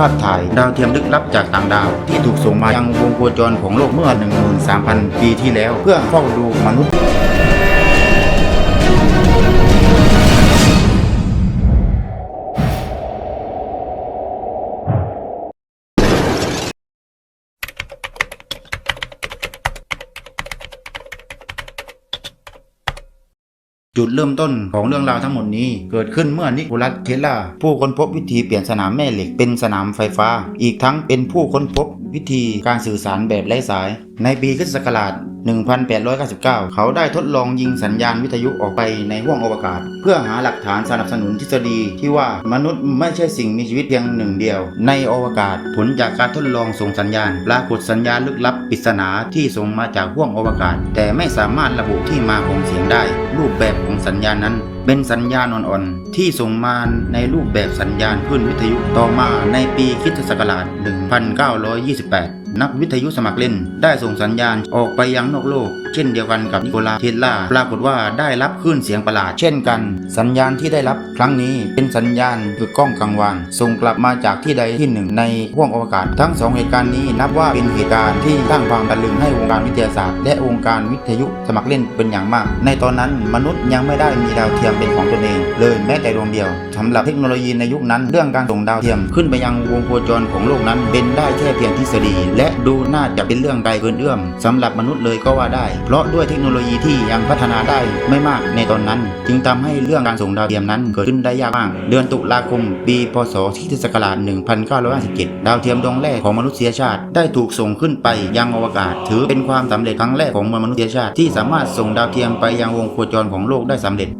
ภาพถ่ายดาวเทียมลึกลับจากต่างดาว ที่ถูกส่งมายังวงโคจรของโลกเมื่อ 13,000 ปีที่แล้ว เพื่อเฝ้าดูมนุษย์ จุดเริ่มต้นของเรื่องราวทั้งหมดนี้ เกิดขึ้นเมื่อนิโคลัสเทสลาผู้ค้นพบวิธีเปลี่ยนสนามแม่เหล็กเป็นสนามไฟฟ้า อีกทั้งเป็นผู้ค้นพบวิธีการสื่อสารแบบไร้สาย ในปีคริสต์ศักราช 1899 เขาได้ทดลองยิงสัญญาณวิทยุออกไปในห้วงอวกาศ เพื่อหาหลักฐานสนับสนุนทฤษฎีที่ว่ามนุษย์ไม่ใช่สิ่งมีชีวิตเพียงหนึ่งเดียว ในอวกาศผลจากการทดลองส่งสัญญาณปรากฏสัญญาณลึกลับปริศนาที่ส่งมาจากห้วงอวกาศ แต่ไม่สามารถระบุที่มาของเสียงได้ รูปแบบของสัญญาณนั้นเป็นสัญญาณอ่อนๆ ที่ส่งมาในรูปแบบสัญญาณคลื่นวิทยุต่อมาในปีคิสตศักราช1928 นักวิทยุสมัครเล่น ได้ส่งสัญญาณออกไปยังนอกโลก เช่นเดียวกันกับนิโคลาเทสลาปรากฏว่าได้รับคลื่นเสียงประหลาดเช่นกัน สัญญาณที่ได้รับครั้งนี้เป็นสัญญาณคือกล้องกังวานส่งกลับมาจากที่ใดที่หนึ่งในห้วงอวกาศ ทั้งสองเหตุการณ์นี้นับว่าเป็นเหตุการณ์ที่สร้างความตะลึงให้วงการวิทยาศาสตร์ และวงการวิทยุสมัครเล่นเป็นอย่างมาก ในตอนนั้นมนุษย์ยังไม่ได้มีดาวเทียมเป็นของตนเอง เลยแม้แต่ดวงเดียวสำหรับเทคโนโลยีในยุคนั้น เรื่องการส่งดาวเทียมขึ้นไปยังวงโคจรของโลกนั้น เป็นได้แค่เพียงทฤษฎี และดูน่าจะเป็นเรื่องไกลเกินเอื้อมสำหรับมนุษย์เลยก็ว่าได้เพราะด้วยเทคโนโลยีที่ยังพัฒนาได้ไม่มากในตอนนั้น จึงทำให้เรื่องการส่งดาวเทียมนั้นเกิดขึ้นได้ยากมาก เดือนตุลาคม ปีพศคริสตศักราช1957 ดาวเทียมดวงแรกของมนุษยชาติ ได้ถูกส่งขึ้นไปยังอวกาศ ถือเป็นความสำเร็จครั้งแรกของมวลมนุษยชาติที่สามารถส่งดาวเทียมไปยังวงโคจรของโลกได้สำเร็จ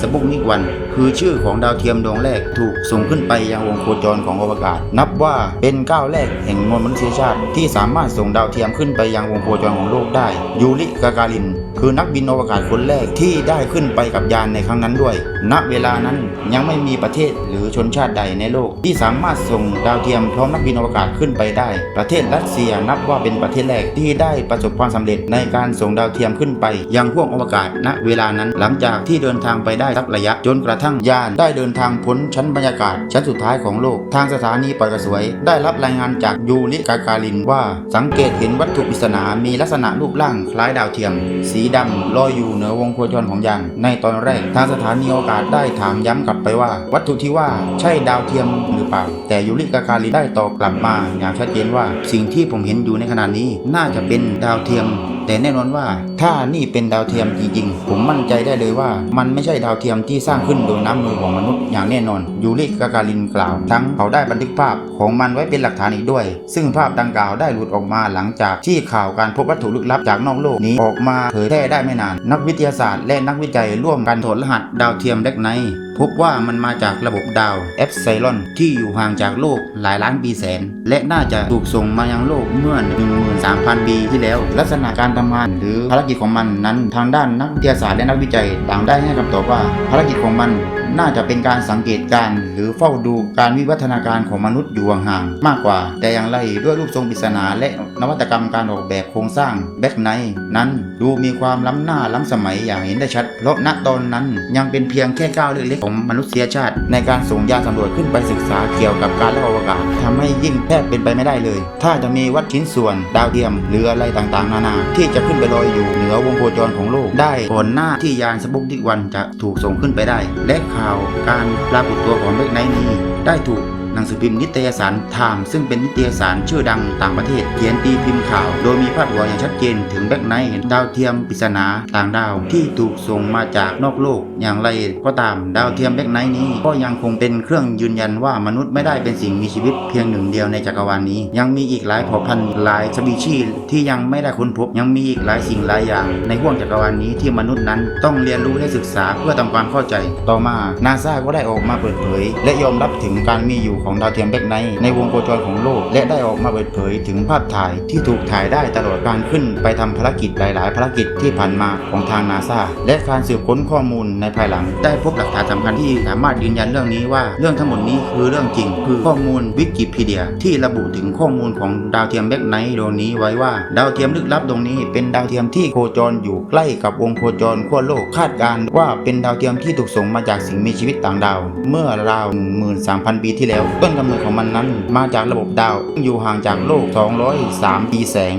สปุกนิกวัน คือชื่อของดาวเทียมดวงแรกถูกส่งขึ้นไปยังวงโคจรของอวกาศ นับว่าเป็นก้าวแรกแห่งมวลมนุษยชาติ ที่สามารถส่งดาวเทียมขึ้นไปยังวงโคจรของโลกได้ ยูริกาการิน คือนักบินอวกาศคนแรกที่ได้ขึ้นไปกับยานในครั้งนั้นด้วย ณ เวลานั้นยังไม่มีประเทศหรือชนชาติใดในโลก ที่สามารถส่งดาวเทียมพร้อมนักบินอวกาศขึ้นไปได้ ประเทศรัสเซียนับว่าเป็นประเทศแรกที่ได้ประสบความสำเร็จในการส่งดาวเทียมขึ้นไป ยังห้วงอวกาศ ณ เวลานั้นหลังจากที่เดินทางไปได้สักระยะ จนกระทั่งยานได้เดินทางพ้นชั้นบรรยากาศ ชั้นสุดท้ายของโลก ทางสถานีปล่อยกระสวย ได้รับรายงานจากยูริกาการินว่าสังเกตเห็นวัตถุปริศนามีลักษณะรูปร่างคล้ายดาวเทียม สีดำลอยอยู่เหนือวงโคจรของยาน ในตอนแรกทางสถานีอวกาศได้ถามย้ำกลับไปว่า วัตถุที่ว่าใช่ดาวเทียมหรือเปล่า แต่ยูริกาการิได้ตอบกลับมาอย่างชัดเจนว่า สิ่งที่ผมเห็นอยู่ในขณะนี้ น่าจะเป็นดาวเทียม แต่แน่นอนว่าถ้านี่เป็นดาวเทียมจริงๆ ผมมั่นใจได้เลยว่า มันไม่ใช่ดาวเทียมที่สร้างขึ้นโดยน้ำมือของมนุษย์อย่างแน่นอน ยูริกาการินกล่าว ทั้งเขาได้บันทึกภาพของมันไว้เป็นหลักฐานอีกด้วย ซึ่งภาพดังกล่าวได้หลุดออกมาหลังจากที่ข่าวการพบวัตถุลึกลับจากนอกโลกนี้ออกมาเผยแพร่ได้ไม่นาน นักวิทยาศาสตร์และนักวิจัยร่วมกันถอดรหัสดาวเทียมแบล็กไน พบว่ามันมาจากระบบดาวเอฟไซลอนที่อยู่ห่างจากโลกหลายล้านปีแสน และน่าจะถูกส่งมายังโลกเมื่อ 13,000 ปีที่แล้ว ลักษณะการทำงานหรือภารกิจของมันนั้นทางด้านนักวิทยาศาสตร์และนักวิจัยต่างได้ให้คำตอบว่าภารกิจของมัน น่าจะเป็นการสังเกตการหรือเฝ้าดูการวิวัฒนาการของมนุษย์อยู่ห่างๆมากกว่า แต่อย่างไรด้วยรูปทรงปริศนาและนวัตกรรมการออกแบบโครงสร้างแบ็กไนนั้นดูมีความล้ำหน้าล้ำสมัยอย่างเห็นได้ชัด เพราะณตอนนั้นยังเป็นเพียงแค่ก้าวเล็กๆของมนุษยชาติ ในการส่งยานสำรวจขึ้นไปศึกษาเกี่ยวกับการล่องอวกาศทำให้ยิ่งแทบเป็นไปไม่ได้เลย ถ้าจะมีวัดชิ้นส่วนดาวเทียมหรืออะไรต่างๆ นานา ที่จะขึ้นไปลอยอยู่เหนือวงโคจรของโลกได้ก่อนหน้าที่ยานสปุกนิกวันจะถูกส่งขึ้นไปได้ และขาวการปรากฏตัวของเมกไนท์นี้ได้ถูก หนังสือพิมพ์นิตยสารไทม์ซึ่งเป็นนิตยสารชื่อดังต่างประเทศเขียนตีพิมพ์ข่าว โดยมีพาดหัวอย่างชัดเจนถึงแบ็กไนท์ดาวเทียมปริศนาต่างดาวที่ถูกส่งมาจากนอกโลก อย่างไรก็ตามดาวเทียมแบ็กไนท์นี้ก็ยังคงเป็นเครื่องยืนยันว่ามนุษย์ไม่ได้เป็นสิ่งมีชีวิตเพียงหนึ่งเดียวในจักรวาลนี้ ยังมีอีกหลายเผ่าพันธุ์หลายสปีชีส์ที่ยังไม่ได้ค้นพบยังมีอีกหลายสิ่งหลายอย่างในห้วงจักรวาลนี้ที่มนุษย์นั้นต้องเรียนรู้และศึกษาเพื่อทำความเข้าใจ ต่อมานาซาก็ได้ออกมาเปิดเผย และยอมรับถึงการมีอยู่ของดาวเทียมแบ็กไนท์ในวงโคจรของโลก และได้ออกมาเปิดเผยถึงภาพถ่ายที่ถูกถ่ายได้ตลอดการขึ้นไปทำภารกิจหลาย ๆ ภารกิจที่ผ่านมาของทางนาซาและการสืบค้นข้อมูลในภายหลัง ได้พบหลักฐานสำคัญที่สามารถยืนยันเรื่องนี้ว่าเรื่องทั้งหมดนี้คือเรื่องจริง คือข้อมูลวิกิพีเดีย ที่ระบุถึงข้อมูลของดาวเทียมแบ็กไนท์ดวงนี้ไว้ว่า ดาวเทียมลึกลับดวงนี้ เป็นดาวเทียมที่โคจรอยู่ใกล้กับวงโคจรขั้วโลกคาดการณ์ว่าเป็นดาวเทียมที่ถูกส่งมาจากสิ่งมีชีวิตต่างดาว เมื่อราว13,000 ปีที่แล้วต้นกำเนิดของมันนั้นมาจากระบบดาวอยู่ห่างจากโลก 203 ปีแสง